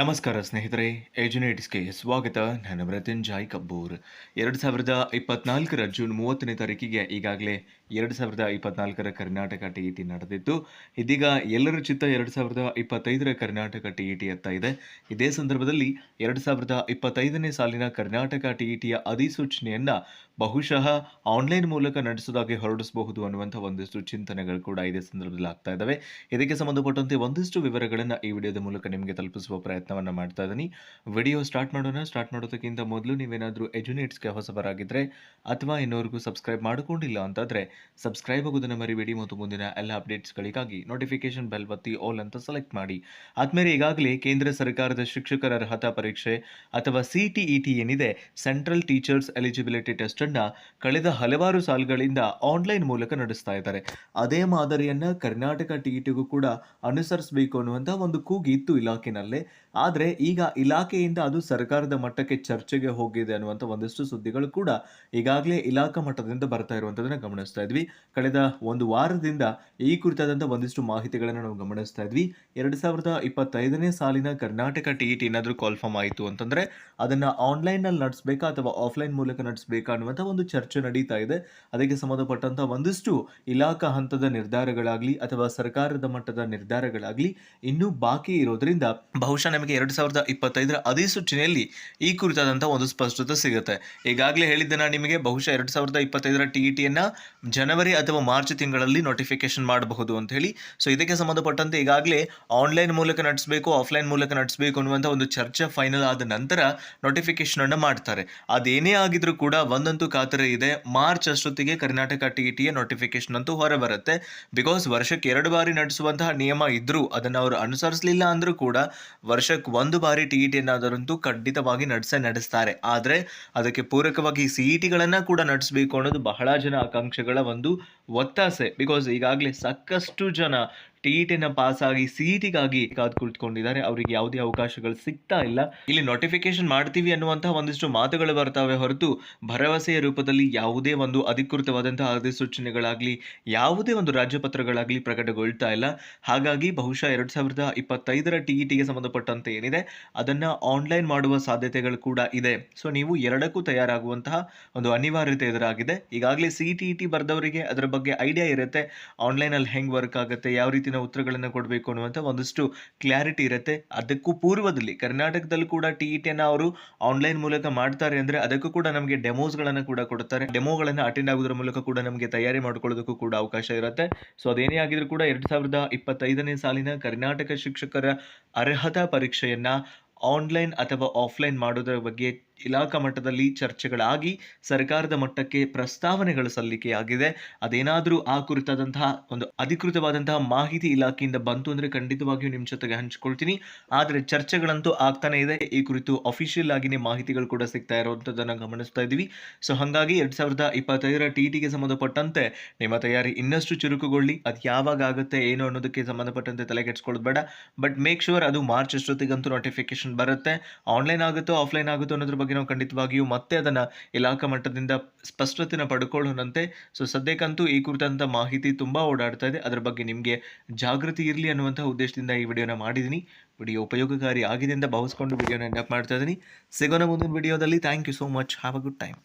ನಮಸ್ಕಾರ ಸ್ನೇಹಿತರೆ ಏಜುನೇಟ್ಸ್ಗೆ ಸ್ವಾಗತ. ನಾನು ಮೃತ್ಯುಂಜಾಯ್ ಕಬ್ಬೂರ್ ಎರಡು ಸಾವಿರದ ಇಪ್ಪತ್ನಾಲ್ಕರ ಜೂನ್ ಮೂವತ್ತನೇ ತಾರೀಕಿಗೆ ಈಗಾಗಲೇ ಎರಡು ಸಾವಿರದ ಇಪ್ಪತ್ನಾಲ್ಕರ ಕರ್ನಾಟಕ ಟಿ ಇ ಟಿ ನಡೆದಿತ್ತು. ಇದೀಗ ಎಲ್ಲರ ಚಿತ್ತ ಎರಡು ಸಾವಿರದ ಇಪ್ಪತ್ತೈದರ ಕರ್ನಾಟಕ ಟಿ ಇ ಟಿ ಇದೆ. ಇದೇ ಸಂದರ್ಭದಲ್ಲಿ ಎರಡು ಸಾವಿರದ ಇಪ್ಪತ್ತೈದನೇ ಸಾಲಿನ ಕರ್ನಾಟಕ ಟಿ ಇ ಟಿಯ ಅಧಿಸೂಚನೆಯನ್ನ ಬಹುಶಃ ಆನ್ಲೈನ್ ಮೂಲಕ ನಡೆಸೋದಾಗಿ ಹೊರಡಿಸಬಹುದು ಅನ್ನುವಂಥ ಒಂದಿಷ್ಟು ಚಿಂತನೆಗಳು ಕೂಡ ಇದೇ ಸಂದರ್ಭದಲ್ಲಿ ಆಗ್ತಾ ಇದ್ದಾವೆ ಇದಕ್ಕೆ ಸಂಬಂಧಪಟ್ಟಂತೆ ಒಂದಿಷ್ಟು ವಿವರಗಳನ್ನು ಈ ವಿಡಿಯೋದ ಮೂಲಕ ನಿಮಗೆ ತಲುಪಿಸುವ ಪ್ರಯತ್ನವನ್ನು ಮಾಡ್ತಾ ಇದ್ದೀನಿ. ವಿಡಿಯೋ ಸ್ಟಾರ್ಟ್ ಮಾಡೋಣ. ಸ್ಟಾರ್ಟ್ ಮಾಡೋದಕ್ಕಿಂತ ಮೊದಲು ನೀವೇನಾದರೂ ಎಜುನೇಟ್ಸ್ಗೆ ಹೊಸಬರಾಗಿದ್ದರೆ ಅಥವಾ ಇನ್ನೋರ್ಗೂ ಸಬ್ಸ್ಕ್ರೈಬ್ ಮಾಡಿಕೊಂಡಿಲ್ಲ ಅಂತಾದರೆ ಸಬ್ಸ್ಕ್ರೈಬ್ ಆಗೋದನ್ನು ಮರಿಬೇಡಿ. ಮತ್ತು ಮುಂದಿನ ಎಲ್ಲ ಅಪ್ಡೇಟ್ಸ್ಗಳಿಗಾಗಿ ನೋಟಿಫಿಕೇಶನ್ ಬೆಲ್ ಒತ್ತಿ ಆಲ್ ಅಂತ ಸೆಲೆಕ್ಟ್ ಮಾಡಿ. ಆದಮೇಲೆ ಈಗಾಗಲೇ ಕೇಂದ್ರ ಸರ್ಕಾರದ ಶಿಕ್ಷಕರ ಅರ್ಹತಾ ಪರೀಕ್ಷೆ ಅಥವಾ ಸಿ ಏನಿದೆ, ಸೆಂಟ್ರಲ್ ಟೀಚರ್ಸ್ ಎಲಿಜಿಬಿಲಿಟಿ ಟೆಸ್ಟನ್ನು ಕಳೆದ ಹಲವಾರು ಸಾಲುಗಳಿಂದ ಆನ್ಲೈನ್ ಮೂಲಕ ನಡೆಸ್ತಾ ಇದ್ದಾರೆ. ಅದೇ ಮಾದರಿಯನ್ನ ಕರ್ನಾಟಕ ಟಿಇಟಿಗೂ ಕೂಡ ಅನುಸರಿಸಬೇಕು ಅನ್ನುವಂಥ ಒಂದು ಕೂಗಿತ್ತು ಇಲಾಖೆನಲ್ಲೇ. ಆದರೆ ಈಗ ಇಲಾಖೆಯಿಂದ ಅದು ಸರ್ಕಾರದ ಮಟ್ಟಕ್ಕೆ ಚರ್ಚೆಗೆ ಹೋಗಿದೆ ಅನ್ನುವಂಥ ಒಂದಿಷ್ಟು ಸುದ್ದಿಗಳು ಕೂಡ ಈಗಾಗಲೇ ಇಲಾಖಾ ಮಟ್ಟದಿಂದ ಬರ್ತಾ ಇರುವಂಥದ್ದನ್ನು ಗಮನಿಸ್ತಾ ಇದ್ವಿ. ಕಳೆದ ಒಂದು ವಾರದಿಂದ ಈ ಕುರಿತಾದಂಥ ಒಂದಿಷ್ಟು ಮಾಹಿತಿಗಳನ್ನು ನಾವು ಗಮನಿಸ್ತಾ ಇದ್ವಿ. ಎರಡು ಸಾವಿರದ ಇಪ್ಪತ್ತೈದನೇ ಸಾಲಿನ ಕರ್ನಾಟಕ ಟಿ ಇ ಟಿ ಏನಾದರೂ ಕಾಲ್ಫಾರ್ಮ್ ಆಯಿತು ಅಂತಂದರೆ ಅದನ್ನು ಆನ್ಲೈನ್ನಲ್ಲಿ ನಡೆಸಬೇಕಾ ಅಥವಾ ಆಫ್ಲೈನ್ ಮೂಲಕ ನಡೆಸಬೇಕಾ ಅನ್ನುವಂಥ ಒಂದು ಚರ್ಚೆ ನಡೀತಾ ಇದೆ. ಅದಕ್ಕೆ ಸಂಬಂಧಪಟ್ಟಂಥ ಒಂದಿಷ್ಟು ಇಲಾಖಾ ಹಂತದ ನಿರ್ಧಾರಗಳಾಗಲಿ ಅಥವಾ ಸರ್ಕಾರದ ಮಟ್ಟದ ನಿರ್ಧಾರಗಳಾಗಲಿ ಇನ್ನೂ ಬಾಕಿ ಇರೋದ್ರಿಂದ ಬಹುಶಃ ನಮಗೆ ಎರಡು ಸಾವಿರದ ಇಪ್ಪತ್ತೈದರ ಅಧಿಸೂಚನೆಯಲ್ಲಿ ಈ ಕುರಿತಾದಂಥ ಒಂದು ಸ್ಪಷ್ಟತೆ ಸಿಗುತ್ತೆ. ಈಗಾಗಲೇ ಹೇಳಿದ್ದೆ ನಾನು ನಿಮಗೆ ಬಹುಶಃ ಎರಡು ಸಾವಿರದ ಇಪ್ಪತ್ತೈದರ ಟಿ ಇ ಟಿಯನ್ನು ಜನವರಿ ಅಥವಾ ಮಾರ್ಚ್ ತಿಂಗಳಲ್ಲಿ ನೋಟಿಫಿಕೇಶನ್ ಮಾಡಬಹುದು ಅಂತ ಹೇಳಿ. ಸೊ ಇದಕ್ಕೆ ಸಂಬಂಧಪಟ್ಟಂತೆ ಈಗಾಗಲೇ ಆನ್ಲೈನ್ ಮೂಲಕ ನಡೆಸಬೇಕು ಆಫ್ಲೈನ್ ಮೂಲಕ ನಡೆಸಬೇಕು ಅನ್ನುವಂಥ ಒಂದು ಚರ್ಚೆ ಫೈನಲ್ ಆದ ನಂತರ ನೋಟಿಫಿಕೇಶನ್ ಅನ್ನು ಮಾಡ್ತಾರೆ. ಅದೇನೇ ಆಗಿದ್ರೂ ಕೂಡ ಒಂದಂತೂ ಖಾತರಿ ಇದೆ. ಮಾರ್ಚ್ ಅಷ್ಟೊತ್ತಿಗೆ ಕರ್ನಾಟಕ ಟಿ ಇ ಟಿಯ ನೋಟಿಫಿಕೇಶನ್ ಅಂತೂ ಹೊರ ಬರುತ್ತೆ ಬಿಕಾಸ್ ವರ್ಷಕ್ಕೆ ಎರಡು ಬಾರಿ ನಡೆಸುವಂತಹ ನಿಯಮ ಇದ್ದರೂ ಅದನ್ನು ಅವರು ಅನುಸರಿಸಲಿಲ್ಲ ಅಂದ್ರೂ ಕೂಡ ವರ್ಷಕ್ಕೆ ಒಂದು ಬಾರಿ ಟಿ ಇ ಟಿಯನ್ನಾದರಂತೂ ಖಂಡಿತವಾಗಿ ನಡೆಸೇ ನಡೆಸ್ತಾರೆ. ಆದರೆ ಅದಕ್ಕೆ ಪೂರಕವಾಗಿ ಸಿ ಇ ಟಿಗಳನ್ನು ಕೂಡ ನಡೆಸಬೇಕು ಅನ್ನೋದು ಬಹಳ ಜನ ಆಕಾಂಕ್ಷೆಗಳ ಒಂದು ಒತ್ತಾಸೆ. ಬಿಕಾಸ್ ಈಗಾಗಲೇ ಸಾಕಷ್ಟು ಜನ ಟಿ ಇ ಟಿನ ಪಾಸ್ ಆಗಿ ಸಿ ಟಿಗಾಗಿ ಕಾದು ಕುಳಿತುಕೊಂಡಿದ್ದಾರೆ. ಅವರಿಗೆ ಯಾವುದೇ ಅವಕಾಶಗಳು ಸಿಗ್ತಾ ಇಲ್ಲ. ಇಲ್ಲಿ ನೋಟಿಫಿಕೇಶನ್ ಮಾಡ್ತೀವಿ ಅನ್ನುವಂತಹ ಒಂದಿಷ್ಟು ಮಾತುಗಳು ಬರ್ತಾವೆ ಹೊರತು ಭರವಸೆಯ ರೂಪದಲ್ಲಿ ಯಾವುದೇ ಒಂದು ಅಧಿಕೃತವಾದಂತಹ ಅಧಿಸೂಚನೆಗಳಾಗಲಿ, ಯಾವುದೇ ಒಂದು ರಾಜ್ಯಪತ್ರಗಳಾಗಲಿ ಪ್ರಕಟಗೊಳ್ತಾ ಇಲ್ಲ. ಹಾಗಾಗಿ ಬಹುಶಃ ಎರಡು ಸಾವಿರದ ಇಪ್ಪತ್ತೈದರ ಟಿ ಇ ಟಿಗೆ ಸಂಬಂಧಪಟ್ಟಂತೆ ಏನಿದೆ, ಅದನ್ನು ಆನ್ಲೈನ್ ಮಾಡುವ ಸಾಧ್ಯತೆಗಳು ಕೂಡ ಇದೆ. ಸೊ ನೀವು ಎರಡಕ್ಕೂ ತಯಾರಾಗುವಂತಹ ಒಂದು ಅನಿವಾರ್ಯತೆ ಎದುರಾಗಿದೆ. ಈಗಾಗಲೇ ಸಿ ಟಿ ಇ ಟಿ ಬರೆದವರಿಗೆ ಅದರ ಬಗ್ಗೆ ಐಡಿಯಾ ಇರುತ್ತೆ. ಆನ್ಲೈನಲ್ಲಿ ಹೆಂಗೆ ವರ್ಕ್ ಆಗುತ್ತೆ, ಯಾವ ರೀತಿಯ ಉತ್ತರಗಳನ್ನು ಕೊಡಬೇಕು ಅನ್ನುವಂಥ ಒಂದಷ್ಟು ಕ್ಲಾರಿಟಿ ಇರುತ್ತೆ. ಅದಕ್ಕೂ ಪೂರ್ವದಲ್ಲಿ ಕರ್ನಾಟಕದಲ್ಲೂ ಕೂಡ ಟಿ ಇ ಟಿಯನ್ನು ಅವರು ಆನ್ಲೈನ್ ಮೂಲಕ ಮಾಡ್ತಾರೆ ಅಂದರೆ ಅದಕ್ಕೂ ಕೂಡ ನಮಗೆ ಡೆಮೋಸ್ಗಳನ್ನು ಕೂಡ ಕೊಡ್ತಾರೆ. ಡೆಮೋಗಳನ್ನು ಅಟೆಂಡ್ ಆಗೋದ್ರ ಮೂಲಕ ಕೂಡ ನಮಗೆ ತಯಾರಿ ಮಾಡ್ಕೊಳ್ಳೋದಕ್ಕೂ ಕೂಡ ಅವಕಾಶ ಇರುತ್ತೆ. ಸೊ ಅದೇನೇ ಆಗಿದ್ರು ಕೂಡ ಎರಡು ಸಾವಿರದ ಇಪ್ಪತ್ತೈದನೇ ಸಾಲಿನ ಕರ್ನಾಟಕ ಶಿಕ್ಷಕರ ಅರ್ಹತಾ ಪರೀಕ್ಷೆಯನ್ನು ಆನ್ಲೈನ್ ಅಥವಾ ಆಫ್ಲೈನ್ ಮಾಡೋದರ ಬಗ್ಗೆ ಇಲಾಖಾ ಮಟ್ಟದಲ್ಲಿ ಚರ್ಚೆಗಳಾಗಿ ಸರ್ಕಾರದ ಮಟ್ಟಕ್ಕೆ ಪ್ರಸ್ತಾವನೆಗಳು ಸಲ್ಲಿಕೆಯಾಗಿದೆ ಅದೇನಾದರೂ ಆ ಕುರಿತಾದಂತಹ ಒಂದು ಅಧಿಕೃತವಾದಂತಹ ಮಾಹಿತಿ ಇಲಾಖೆಯಿಂದ ಬಂತು ಅಂದರೆ ಖಂಡಿತವಾಗಿಯೂ ನಿಮ್ಮ ಜೊತೆಗೆ ಹಂಚಿಕೊಳ್ತೀನಿ. ಆದರೆ ಚರ್ಚೆಗಳಂತೂ ಆಗ್ತಾನೆ ಇದೆ. ಈ ಕುರಿತು ಅಫಿಷಿಯಲ್ ಆಗಿನೇ ಮಾಹಿತಿಗಳು ಕೂಡ ಸಿಗ್ತಾ ಇರುವಂಥದ್ದನ್ನು ಗಮನಿಸ್ತಾ ಇದ್ದೀವಿ. ಸೊ ಹಾಗಾಗಿ ಎರಡು ಸಾವಿರದ ಇಪ್ಪತ್ತೈದರ ಟಿ ಟಿಗೆ ಸಂಬಂಧಪಟ್ಟಂತೆ ನಿಮ್ಮ ತಯಾರಿ ಇನ್ನಷ್ಟು ಚುರುಕುಗೊಳ್ಳಿ. ಅದು ಯಾವಾಗ ಆಗುತ್ತೆ, ಏನು ಅನ್ನೋದಕ್ಕೆ ಸಂಬಂಧಪಟ್ಟಂತೆ ತಲೆ ಬೇಡ. ಬಟ್ ಮೇಕ್ ಶೂರ್ ಅದು ಮಾರ್ಚ್ ಅಷ್ಟೊತ್ತಿಗಂತೂ ನೋಟಿಫಿಕೇಶನ್ ಬರುತ್ತೆ. ಆನ್ಲೈನ್ ಆಗುತ್ತೋ ಆಫ್ಲೈನ್ ಆಗುತ್ತೋ ಅನ್ನೋದ್ರ ಬಗ್ಗೆ ನಾವು ಖಂಡಿತವಾಗಿಯೂ ಮತ್ತೆ ಅದನ್ನು ಇಲಾಖಾ ಮಟ್ಟದಿಂದ ಸ್ಪಷ್ಟತೆನ ಪಡ್ಕೊಳ್ಳೋಣಂತೆ. ಸೊ ಸದ್ಯಕ್ಕಂತೂ ಈ ಕುರಿತಂಥ ಮಾಹಿತಿ ತುಂಬ ಓಡಾಡ್ತಾ ಇದೆ. ಅದರ ಬಗ್ಗೆ ನಿಮಗೆ ಜಾಗೃತಿ ಇರಲಿ ಅನ್ನುವಂಥ ಉದ್ದೇಶದಿಂದ ಈ ವಿಡಿಯೋನ ಮಾಡಿದ್ದೀನಿ ವಿಡಿಯೋ ಉಪಯೋಗಕಾರಿ ಆಗಿದೆ ಅಂತ ಭಾವಿಸ್ಕೊಂಡು ವಿಡಿಯೋನ ಎಂಡಪ್ ಮಾಡ್ತಾ ಇದ್ದೀನಿ ಸಿಗೋಣ ಮುಂದಿನ ವಿಡಿಯೋದಲ್ಲಿ. Thank you so much have a good time